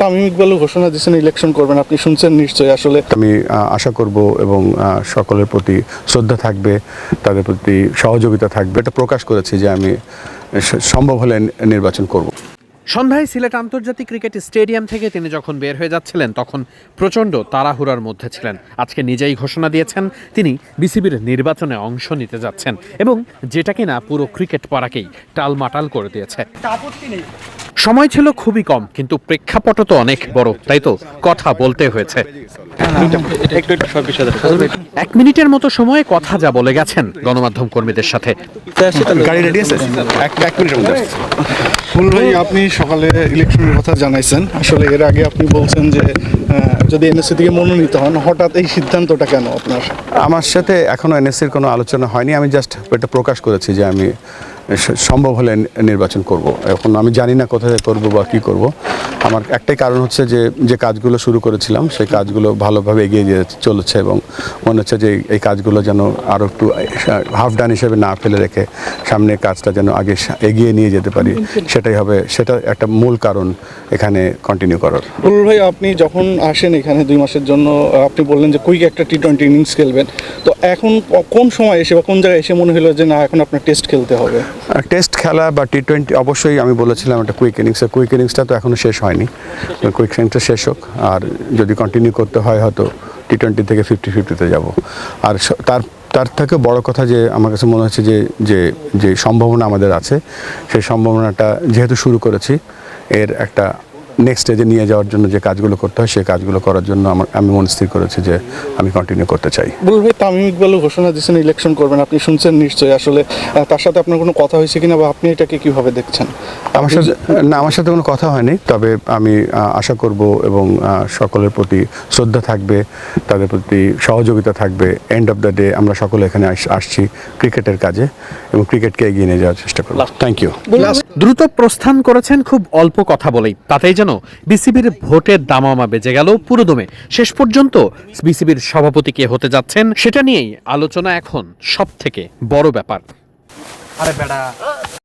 তামিম ইকবালও ঘোষণা দিয়েছেন ইলেকশন করবেন। আপনি শুনছেন নিশ্চয়ই। আসলে আমি আশা করব এবং সকলের প্রতি শ্রদ্ধা থাকবে তাদের প্রতি সহযোগিতা থাকবে। এটা প্রকাশ করেছি যে আমি সম্ভব হলে নির্বাচন করব। সন্ধ্যায় সিলেট আন্তর্জাতিক ক্রিকেট স্টেডিয়াম থেকে তিনি যখন বের হয়ে যাচ্ছিলেন তখন প্রচণ্ড তাড়াহুড়ার মধ্যে ছিলেন। আজকে নিজেই ঘোষণা দিয়েছেন তিনি বিসিবির নির্বাচনে অংশ নিতে যাচ্ছেন এবং যেটা কিনা পুরো ক্রিকেট পাড়াকেই টালমাটাল করে দিয়েছে। সময় ছিল খুবই কম কিন্তু প্রেক্ষাপট তো অনেক বড় তাই তো? কথা বলতে হয়েছে। এক মিনিটের মতো সময়ে কথা যা বলে গেছেন গণমাধ্যম কর্মীদের সাথে। গাড়ি রেডি আছে? এক এক মিনিটের মধ্যে। ফুল ভাই আপনি সকালে ইলেকশনের কথা জানাইছেন। আসলে এর আগে আপনি বলছেন যে যদি এনএসসি থেকে মনোনীত হন হঠাৎ এই সিদ্ধান্তটা কেন আপনার? আমার সাথে এখনও এনএসসির কোনো আলোচনা হয়নি। আমি জাস্ট এটা প্রকাশ করেছি যে আমি সম্ভব হলে নির্বাচন করব। এখন আমি জানি না কোথায় করব বা কি করব। আমার একটাই কারণ হচ্ছে যে যে কাজগুলো শুরু করেছিলাম সেই কাজগুলো ভালোভাবে এগিয়ে চলেছে এবং মনে হচ্ছে যে এই- কাজগুলো যেন আরও একটু হাফ ডান হিসেবে না ফেলে রেখে সামনে কাজটা যেন আগে এগিয়ে নিয়ে যেতে পারি সেটাই হবে সেটা একটা মূল কারণ এখানে কন্টিনিউ করার। ফুল ভাই আপনি যখন আসেন এখানে দুই মাসের জন্য আপনি বললেন যে কুইক একটা টি টোয়েন্টি ইনিংস খেলবেন তো এখন কোন সময় এসে বা কোন জায়গায় এসে মনে হলো যে না এখন আপনার টেস্ট খেলতে হবে? টেস্ট খেলা বা টি টোয়েন্টি অবশ্যই আমি বলেছিলাম একটা কুইক ইনিংস কুইক ইনিংসটা তো এখনও শেষ হয়নি। কুইক সেন্টার শেষ হোক। আর যদি কন্টিনিউ করতে হয়, হয়তো টি টোয়েন্টি থেকে ফিফটি ফিফটিতে যাব। আর তার তার থেকে বড় কথা যে, আমার কাছে মনে হচ্ছে যে যে যে সম্ভাবনা আমাদের আছে, সেই সম্ভাবনাটা যেহেতু শুরু করেছি, এর একটা নেক্সট স্টেজে নিয়ে যাওয়ার জন্য যে কাজগুলো করতে হয় সেই কাজগুলো করার জন্য আমার আমি মন স্থির করেছি যে আমি কন্টিনিউ করতে চাই। বুল ভাই তামিম ইকবালও ঘোষণা দিয়েছেন ইলেকশন করবেন। আপনি শুনছেন নিশ্চয়ই। আসলে তার সাথে আপনার কোনো কথা হয়েছে কিনা বা আপনি এটাকে কীভাবে দেখছেন? আমার সাথে না আমার সাথে কোনো কথা হয়নি তবে আমি আশা করব এবং সকলের প্রতি শ্রদ্ধা থাকবে তাদের প্রতি সহযোগিতা থাকবে। এন্ড অফ দ্য ডে আমরা সকলে এখানে আসছি ক্রিকেটের কাজে এবং ক্রিকেটকে এগিয়ে নিয়ে যাওয়ার চেষ্টা করব। থ্যাংক ইউ দ্রুত প্রস্থান করেছেন খুব অল্প কথা বলেই তাতেই যেন বিসিবির ভোটের দামামা বেজে গেল পুরোদমে। শেষ পর্যন্ত বিসিবির সভাপতি কে হতে যাচ্ছেন, সেটা নিয়েই আলোচনা এখন সব থেকে বড় ব্যাপার। আরে বেড়া